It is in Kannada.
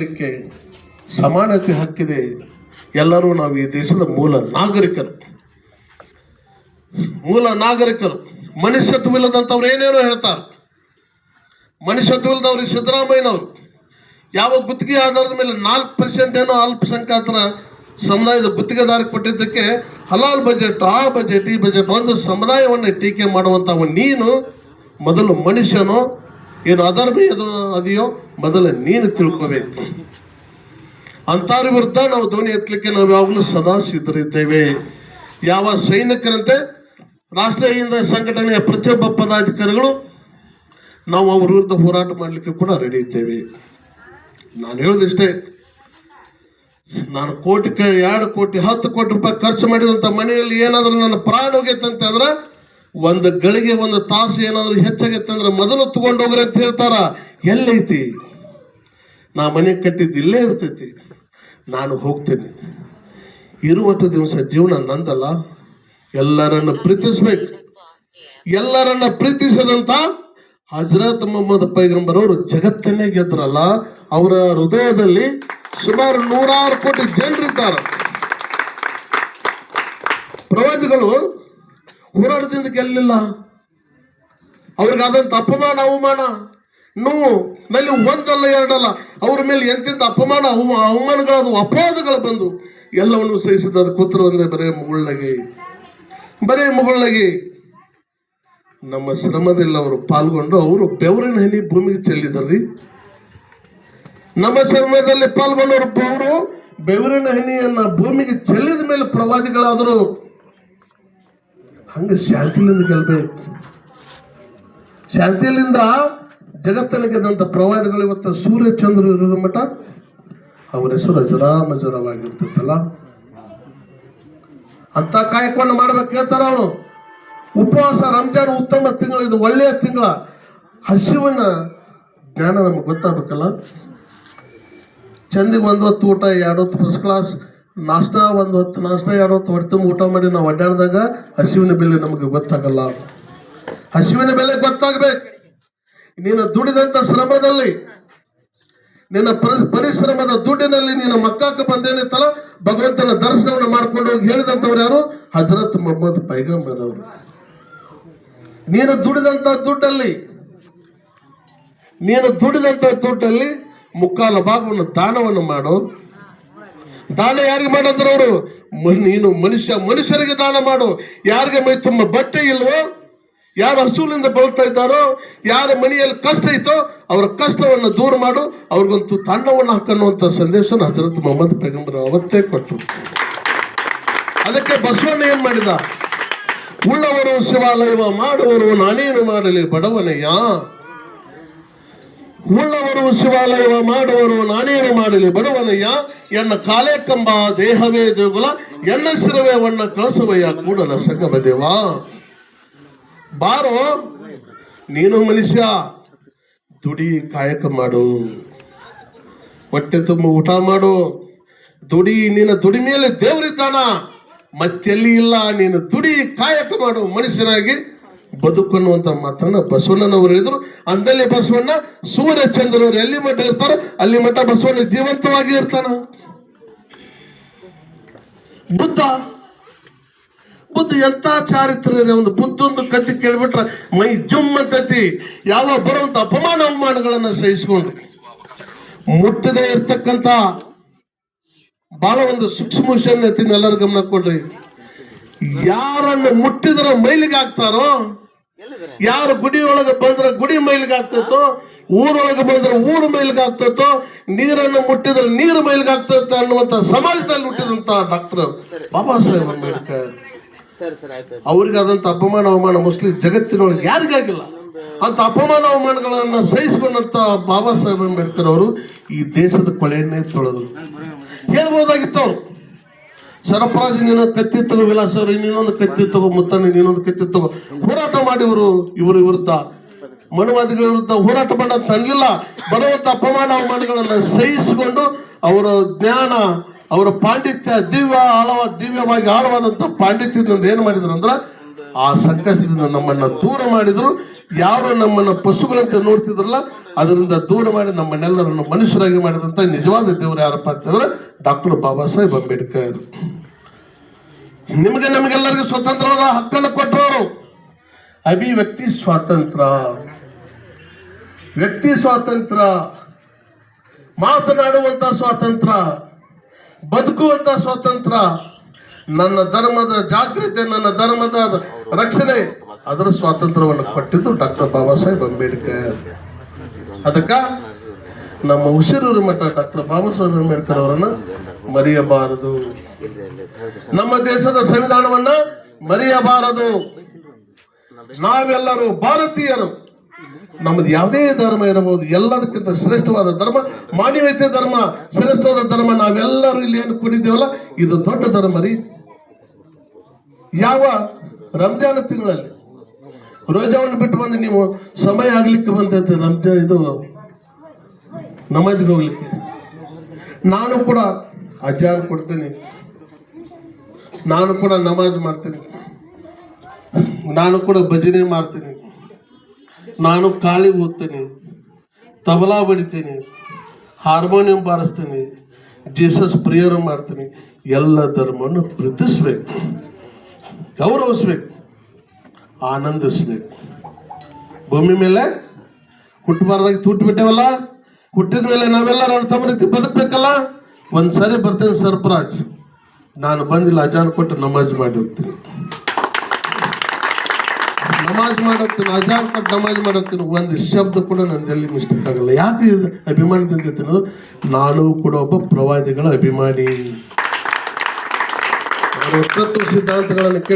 ಲಿಕ್ಕೆ ಸಮಾನತೆ ಹಕ್ಕಿದೆ. ಎಲ್ಲರೂ ನಾವು ಈ ದೇಶದ ಮೂಲ ನಾಗರಿಕರು. ಮೂಲ ನಾಗರಿಕರು. ಮನುಷ್ಯತ್ವವಿಲ್ಲದಂಥವ್ರು ಏನೇನೋ ಹೇಳ್ತಾರೆ. ಮನುಷ್ಯತ್ವವಿಲ್ಲದವ್ರಿಗೆ ಸಿದ್ದರಾಮಯ್ಯನವರು. ಯಾವ ಗುತ್ತಿಗೆ ಆಧಾರದ ಮೇಲೆ ನಾಲ್ಕು ಪರ್ಸೆಂಟ್ ಏನೋ ಅಲ್ಪಸಂಖ್ಯಾತರ ಸಮುದಾಯದ ಗುತ್ತಿಗೆದಾರ ಕೊಟ್ಟಿದ್ದಕ್ಕೆ ಹಲಾಲ್ ಬಜೆಟ್, ಆ ಬಜೆಟ್, ಈ ಬಜೆಟ್ ಒಂದು ಸಮುದಾಯವನ್ನು ಟೀಕೆ ಮಾಡುವಂಥವ ನೀನು, ಮೊದಲು ಮನುಷ್ಯನೋ, ಏನು ಅಧರ್ಮೀಯದು ಅದೆಯೋ ಮೊದಲು ನೀನು ತಿಳ್ಕೋಬೇಕು. ಅಂತಾರ ವಿರುದ್ಧ ನಾವು ಧ್ವನಿ ಎತ್ತಲಿಕ್ಕೆ ನಾವು ಯಾವಾಗಲೂ ಸದಾ ಸಿದ್ಧರಿದ್ದೇವೆ. ಯಾವ ಸೈನಿಕರಂತೆ ರಾಷ್ಟ್ರೀಯ ಸಂಘಟನೆಯ ಪ್ರತಿಯೊಬ್ಬ ಪದಾಧಿಕಾರಿಗಳು ನಾವು ಅವ್ರ ವಿರುದ್ಧ ಹೋರಾಟ ಮಾಡಲಿಕ್ಕೆ ಕೂಡ ರೆಡಿ ಇದ್ದೇವೆ. ನಾನು ಹೇಳೋದಿಷ್ಟೇ ನಾನು ಕೋಟಿ ಕ- ಎರಡು ಕೋಟಿ, ಹತ್ತು ಕೋಟಿ ರೂಪಾಯಿ ಖರ್ಚು ಮಾಡಿದಂಥ ಮನೆಯಲ್ಲಿ ಏನಾದರೂ ನನ್ನ ಪ್ರಾಣ ಹೋಗೈತಂತೆ ಅಂದ್ರೆ ಒಂದು ಗಳಿಗೆ ಒಂದು ತಾಸು ಏನಾದರೂ ಹೆಚ್ಚಾಗೈತೆ ಅಂದ್ರೆ ಮೊದಲು ತಗೊಂಡು ಅಂತ ಹೇಳ್ತಾರ? ಎಲ್ಲೈತಿ. ನಾ ಮನೆ ಕಟ್ಟಿದ್ದು ಇಲ್ಲೇ ಇರ್ತೈತಿ. ನಾನು ಹೋಗ್ತೇನೆ. ಇರುವತ್ತು ದಿವಸ ಜೀವನ ನಂದಲ್ಲ, ಎಲ್ಲರನ್ನು ಪ್ರೀತಿಸ್ಬೇಕು. ಎಲ್ಲರನ್ನ ಪ್ರೀತಿಸದಂತ ಹಜರತ್ ಮೊಹಮ್ಮದ್ ಪೈಗಂಬರ್ ಅವರು ಜಗತ್ತನ್ನೇ ಗೆದ್ರಲ್ಲ, ಅವರ ಹೃದಯದಲ್ಲಿ ಸುಮಾರು ನೂರಾರು ಕೋಟಿ ಜನರಿದ್ದಾರೆ ಪ್ರವಾದಿಗಳು ಹೋರಾಟದಿಂದ ಗೆಲ್ಲಿಲ್ಲ. ಅವ್ರಿಗಾದಂತ ಅಪಮಾನ, ಅವಮಾನ. ನೋವು, ನಲ್ಲಿ ಒಂದಲ್ಲ ಎರಡಲ್ಲ, ಅವ್ರ ಮೇಲೆ ಎಂತೆಂಥ ಅಪಮಾನ ಅವಮಾನಗಳು ಅವಮಾನಗಳಾದ ಅಪವಾದಗಳು ಬಂದು ಎಲ್ಲವನ್ನು ಸಹಿಸಿದ ಅದು ಕೂತರು ಅಂದ್ರೆ ಬರೇ ಮುಗುಳ್ನಗೆ. ಬರೇ ಮುಗುಳ್ನಗೆ. ನಮ್ಮ ಶ್ರಮದಲ್ಲಿ ಅವರು ಪಾಲ್ಗೊಂಡು ಅವರು ಬೆವರಿನ ಹನಿ ಭೂಮಿಗೆ ಚೆಲ್ಲಿದ್ರಿ ನಮ್ಮ ಶ್ರಮದಲ್ಲಿ ಪಾಲ್ಗೊಂಡವರು ಅವರು ಬೆವರಿನ ಹನಿಯನ್ನ ಭೂಮಿಗೆ ಚೆಲ್ಲಿದ ಮೇಲೆ ಪ್ರವಾದಿಗಳಾದರು. ಹಂಗೆ ಶಾಂತಿಲಿಂದ ಗೆಲ್ಬೇಕು. ಶಾಂತಿಯಲ್ಲಿಂದ ಜಗತ್ತನ್ನು ಗೆದ್ದಂಥ ಪ್ರವಾದಿಗಳು ಇವತ್ತು ಸೂರ್ಯ, ಚಂದ್ರ ಇರೋ ಮಠ. ಅವರ ಹೆಸರು ಅಜರಾಮಜರವಾಗಿರ್ತೈತಲ್ಲ. ಅಂತ ಕಾಯ್ಕೊಂಡು ಮಾಡ್ಬೇಕು ಹೇಳ್ತಾರ ಅವರು. ಉಪವಾಸ, ರಂಜಾನ್ ಉತ್ತಮ ತಿಂಗಳ, ಇದು ಒಳ್ಳೆಯ ತಿಂಗಳ. ಹಸಿವನ್ನ ಜ್ಞಾನ ನಮಗೆ ಗೊತ್ತಾಗಬೇಕಲ್ಲ. ಚಂದಿಗೆ ಒಂದು ಹೊತ್ತು ಊಟ, ಎರಡು ಹೊತ್ತು ಫಸ್ಟ್ ಕ್ಲಾಸ್ ನಾಷ್ಟ, ಒಂದು ಹೊತ್ತು ನಾಷ್ಟ, ಎರಡು ಹೊತ್ತು ಊಟ ಮಾಡಿ, ನಾವು ಅಡ್ಡಾಡಿದಾಗ ಹಸಿವಿನ ಬೆಲೆ ನಮಗೆ ಗೊತ್ತಾಗಲ್ಲ. ಹಸಿವಿನ ಬೆಲೆ ಗೊತ್ತಾಗ್ಬೇಕು. ನೀನು ದುಡಿದಂತ ಶ್ರಮದಲ್ಲಿ, ನಿನ್ನ ಪರಿ- ಪರಿಶ್ರಮದ ದುಡ್ಡಿನಲ್ಲಿ ನೀನು ಮಕ್ಕಕ್ಕೆ ಬಂದೇನಿತ್ತಲ್ಲ ಭಗವಂತನ ದರ್ಶನವನ್ನು ಮಾಡ್ಕೊಂಡು ಹೋಗಿ ಹೇಳಿದಂಥವ್ರು ಯಾರು? ಹಜರತ್ ಮೊಹಮ್ಮದ್ ಪೈಗಂಬರ್ ಅವರು. ನೀನು ದುಡಿದಂತ ದುಡ್ಡಲ್ಲಿ, ನೀನು ದುಡಿದಂತ ದುಡ್ಡಲ್ಲಿ ಮುಕ್ಕಾಲ ಭಾಗವನ್ನು ದಾನವನ್ನು ಮಾಡು. ದಾನ ಯಾರಿಗೆ ಮಾಡಿದ್ರು ಅವರು? ನೀನು ಮನುಷ್ಯ, ಮನುಷ್ಯರಿಗೆ ದಾನ ಮಾಡು. ಯಾರಿಗೆ ಮೈ ತುಂಬ ಬಟ್ಟೆ ಇಲ್ವೋ ಯಾರು ಹಸುಲಿಂದ ಬಳಲ್ತಾ ಇದ್ದಾರೋ, ಯಾರ ಮನೆಯಲ್ಲಿ ಕಷ್ಟ ಇತ್ತೋ, ಅವರ ಕಷ್ಟವನ್ನು ದೂರ ಮಾಡು. ಅವ್ರಿಗೊಂದು ತಾಂಡವನ್ನು ಹಾಕನ್ನುವಂಥ ಸಂದೇಶನ ಹಜರತ್ ಮೊಹಮ್ಮದ್ ಪೈಗಂಬರ್ ಅವತ್ತೇ ಕೊಟ್ಟರು. ಅದಕ್ಕೆ ಬಸವಣ್ಣ ಏನ್ ಮಾಡಿದ? ಉಳ್ಳವರು ಶಿವಾಲಯವ ಮಾಡುವರು, ನಾನೇನು ಮಾಡಲಿ ಬಡವನೆಯ? ಉಳ್ಳವರು ಶಿವಾಲಯವ ಮಾಡುವರು, ನಾನೇನು ಮಾಡಲಿ ಬಡವನಯ್ಯ ಎನ್ನ ಕಾಲೇ ಕಂಬ, ದೇಹವೇ ದೇಗುಲ, ಎನ್ನ ಶಿರವೇ ವಣ್ಣ ಕಳಸುವಯ್ಯ ಕೂಡಲ ಸಂಗಮ ದೇವ. ಬಾರೋ. ನೀನು ಮನುಷ್ಯ, ದುಡಿ ಕಾಯಕ ಮಾಡು. ಹೊಟ್ಟೆ ತುಂಬ ಊಟ ಮಾಡು. ದುಡಿ, ನಿನ್ನ ದುಡಿಮೆಯಲ್ಲಿ ದೇವರಿದ್ದಾನ. ಮತ್ತೆಲ್ಲಿ ಇಲ್ಲ, ನೀನು ದುಡಿ ಕಾಯಕ ಮಾಡು. ಮನುಷ್ಯನಾಗಿ ಬದುಕನ್ನುವಂತ ಮಾತನ್ನ ಬಸವಣ್ಣನವರು ಹೇಳಿದ್ರು. ಅಂದಲ್ಲಿ ಬಸವಣ್ಣ, ಸೂರ್ಯ ಚಂದ್ರವರು ಎಲ್ಲಿ ಮಟ್ಟ ಇರ್ತಾರೋ, ಅಲ್ಲಿ ಮಟ್ಟ ಬಸವಣ್ಣ ಜೀವಂತವಾಗಿ ಇರ್ತಾನ. ಬುದ್ಧ ಬುದ್ಧ ಎಂತ ಚಾರಿತ್ರ್ಯ ಒಂದು ಬುದ್ಧೊಂದು ಕತ್ತಿ ಕೇಳ್ಬಿಟ್ರೆ ಮೈ ಜುಮ್ ಅಂತತಿ ಯಾವ ಬರುವಂತ ಅಪಮಾನ ಅವಮಾನಗಳನ್ನ ಸಹಿಸಿಕೊಂಡು ಮುಟ್ಟದೇ ಇರ್ತಕ್ಕಂತ ಬಹಳ ಒಂದು ಸೂಕ್ಷ್ಮ ವಿಷಯ ಎಲ್ಲರೂ ಗಮನ ಕೊಡ್ರಿ. ಯಾರನ್ನು ಮುಟ್ಟಿದ್ರೆ ಮೈಲಿಗೆ ಆಗ್ತಾರೋ ಯಾರು ಗುಡಿ ಒಳಗೆ ಬಂದ್ರೆ ಗುಡಿ ಮೈಲಿಗೆ ಆಗ್ತೈತೋ ಊರೊಳಗೆ ಬಂದ್ರೆ ಊರು ಮೈಲಿಗೆ ಆಗ್ತೈತೋ ನೀರನ್ನು ಮುಟ್ಟಿದ್ರೆ ನೀರು ಮೈಲಿಗೆ ಆಗ್ತೈತೆ ಅನ್ನುವಂತ ಸಮಾಜದಲ್ಲಿ ಹುಟ್ಟಿದಂತ ಡಾಕ್ಟರ್ ಬಾಬಾ ಸಾಹೇಬ್ ಅಂಬೇಡ್ಕರ್. ಅವ್ರಿಗೆ ಆದಂತ ಅಪಮಾನ ಅವಮಾನ ಮುಸ್ಲಿಂ ಜಗತ್ತಿನೊಳಗೆ ಯಾರಿಗಾಗಿಲ್ಲ ಅಂತ ಅಪಮಾನ ಅವಮಾನಗಳನ್ನ ಸಹಿಸಿಕೊಂಡಂತ ಬಾಬಾ ಸಾಹೇಬ್ ಅಂಬೇಡ್ಕರ್ ಅವರು ಈ ದೇಶದ ಕೊಳೆಯನ್ನೇ ತೊಳೆದ್ರು ಹೇಳ್ಬೋದಾಗಿತ್ತು ಅವ್ರು. ಸರಫರಾಜ್ ನೀನು ಕತ್ತಿ ತಗೋ ವಿಲಾಸ ಅವರು ನೀನೊಂದು ಕತ್ತಿ ತಗೋ ಮುತ್ತಣ್ಣ ನೀನೊಂದು ಕತ್ತಿ ತಗೋ. ಹೋರಾಟ ಮಾಡಿ ಇವರು ಇವರು ವಿರುದ್ಧ. ಮನುವಾದಿಗಳ ವಿರುದ್ಧ ಹೋರಾಟ ಮಾಡ ತನ್ನಲಿಲ್ಲ ಬರುವಂತ ಅಪಮಾನ ಅವಮಾನಗಳನ್ನ ಸಹಿಸಿಕೊಂಡು ಅವರ ಜ್ಞಾನ ಅವರ ಪಾಂಡಿತ್ಯ ದಿವ್ಯ ಆಳವ ದಿವ್ಯವಾಗಿ ಆಳವಾದಂತ ಪಾಂಡಿತ್ಯದಿಂದ ಏನು ಮಾಡಿದ್ರು ಅಂದ್ರೆ ಆ ಸಂಕಷ್ಟದಿಂದ ನಮ್ಮನ್ನ ದೂರ ಮಾಡಿದ್ರು. ಯಾರು ನಮ್ಮನ್ನ ಪಶುಗಳಂತೆ ನೋಡ್ತಿದ್ರಲ್ಲ, ಅದರಿಂದ ದೂರ ಮಾಡಿ ನಮ್ಮನ್ನೆಲ್ಲರನ್ನು ಮನುಷ್ಯರಾಗಿ ಮಾಡಿದಂತ ನಿಜವಾದ ದೇವರು ಯಾರಪ್ಪ ಅಂತಂದ್ರೆ ಡಾಕ್ಟರ್ ಬಾಬಾ ಸಾಹೇಬ್ ಅಂಬೇಡ್ಕರ್. ನಿಮಗೆ ನಮಗೆಲ್ಲರಿಗೂ ಸ್ವತಂತ್ರವಾದ ಹಕ್ಕನ್ನು ಕೊಟ್ಟವರು ಅಭಿವ್ಯಕ್ತಿ ಸ್ವಾತಂತ್ರ್ಯ ವ್ಯಕ್ತಿ ಸ್ವಾತಂತ್ರ್ಯ ಮಾತನಾಡುವಂತ ಸ್ವಾತಂತ್ರ್ಯ ಬದುಕುವಂತ ಸ್ವಾತಂತ್ರ್ಯ ನನ್ನ ಧರ್ಮದ ಜಾಗೃತಿ ನನ್ನ ಧರ್ಮದ ರಕ್ಷಣೆ, ಅದರ ಸ್ವಾತಂತ್ರ್ಯವನ್ನು ಕೊಟ್ಟಿದ್ದು ಡಾಕ್ಟರ್ ಬಾಬಾ ಸಾಹೇಬ್ ಅಂಬೇಡ್ಕರ್. ಅದಕ್ಕೆ ನಮ್ಮ ಉಸಿರೂರು ಮಠ ಡಾಕ್ಟರ್ ಬಾಬಾ ಸಾಹೇಬ್ ಅಂಬೇಡ್ಕರ್ ಅವರನ್ನು ಮರೆಯಬಾರದು. ನಮ್ಮ ದೇಶದ ಸಂವಿಧಾನವನ್ನ ಮರೆಯಬಾರದು. ನಾವೆಲ್ಲರೂ ಭಾರತೀಯರು. ನಮ್ಮದು ಯಾವುದೇ ಧರ್ಮ ಇರಬಹುದು, ಎಲ್ಲದಕ್ಕಿಂತ ಶ್ರೇಷ್ಠವಾದ ಧರ್ಮ, ಮಾನವೀಯತೆ ಧರ್ಮ, ಶ್ರೇಷ್ಠವಾದ ಧರ್ಮ, ನಾವೆಲ್ಲರೂ ಇಲ್ಲಿ ಏನು ಕುಡಿದೇವಲ್ಲ ಇದು ದೊಡ್ಡ ಧರ್ಮ ರೀ. ಯಾವ ರಂಜಾನ ತಿಂಗಳಲ್ಲಿ ರೋಜಾವನ್ನು ಬಿಟ್ಟು ಬಂದು ನೀವು ಸಮಯ ಆಗ್ಲಿಕ್ಕೆ ಬಂದೈತೆ ರಂಜಾ ಇದು ನಮಾಜ್ಗೆ ಹೋಗ್ಲಿಕ್ಕೆ. ನಾನು ಕೂಡ ಅಜಾನ್ ಕೊಡ್ತೀನಿ. ನಾನು ಕೂಡ ನಮಾಜ್ ಮಾಡ್ತೀನಿ. ನಾನು ಕೂಡ ಭಜನೆ ಮಾಡ್ತೀನಿ. ನಾನು ಕಾಳಿ ಓದ್ತೀನಿ ತಬಲಾ ಬಡಿತೀನಿ. ಹಾರ್ಮೋನಿಯಂ ಬಾರಿಸ್ತೀನಿ. ಜೀಸಸ್ ಪ್ರಿಯರ ಮಾಡ್ತೀನಿ. ಎಲ್ಲ ಧರ್ಮವನ್ನು ಪ್ರೀತಿಸ್ಬೇಕು. ಗೌರವಿಸ್ಬೇಕು. ಆನಂದಿಸ್ಬೇಕು. ಭೂಮಿ ಮೇಲೆ ಹುಟ್ಟಬಾರ್ದಾಗ ತುಟ್ಟು ಬಿಟ್ಟೇವಲ್ಲ? ಹುಟ್ಟಿದ ಮೇಲೆ ನಾವೆಲ್ಲ ನನ್ನ ತಮ್ಮ ರೀತಿ ಬದುಕಬೇಕಲ್ಲ? ಒಂದು ಬರ್ತೇನೆ ಸರ್ಪ್ರಾಜ್. ನಾನು ಬಂದಿಲ್ಲ ಅಜಾನ್ ಕೊಟ್ಟು ನಮಾಜ್ ಮಾಡಿ ಹೋಗ್ತೀನಿ. ನಮಾಜ್ ಮಾಡತ್ತೀನಿ, ಅಜಾನ್ ಕಟ್ ನಮಾಜ್ ಮಾಡತ್ತೀನಿ, ಒಂದು ಶಬ್ದ ಕೂಡ ನಂದಲ್ಲಿ ಮಿಸ್ಟೇಕ್ ಆಗಲ್ಲ. ಯಾಕೆ ಅಭಿಮಾನದಿಂದ ತಿನ್ನೋದು? ನಾನು ಕೂಡ ಒಬ್ಬ ಪ್ರವಾದಿಗಳ ಅಭಿಮಾನಿ. ಸಿದ್ಧಾಂತಗಳನ್ನು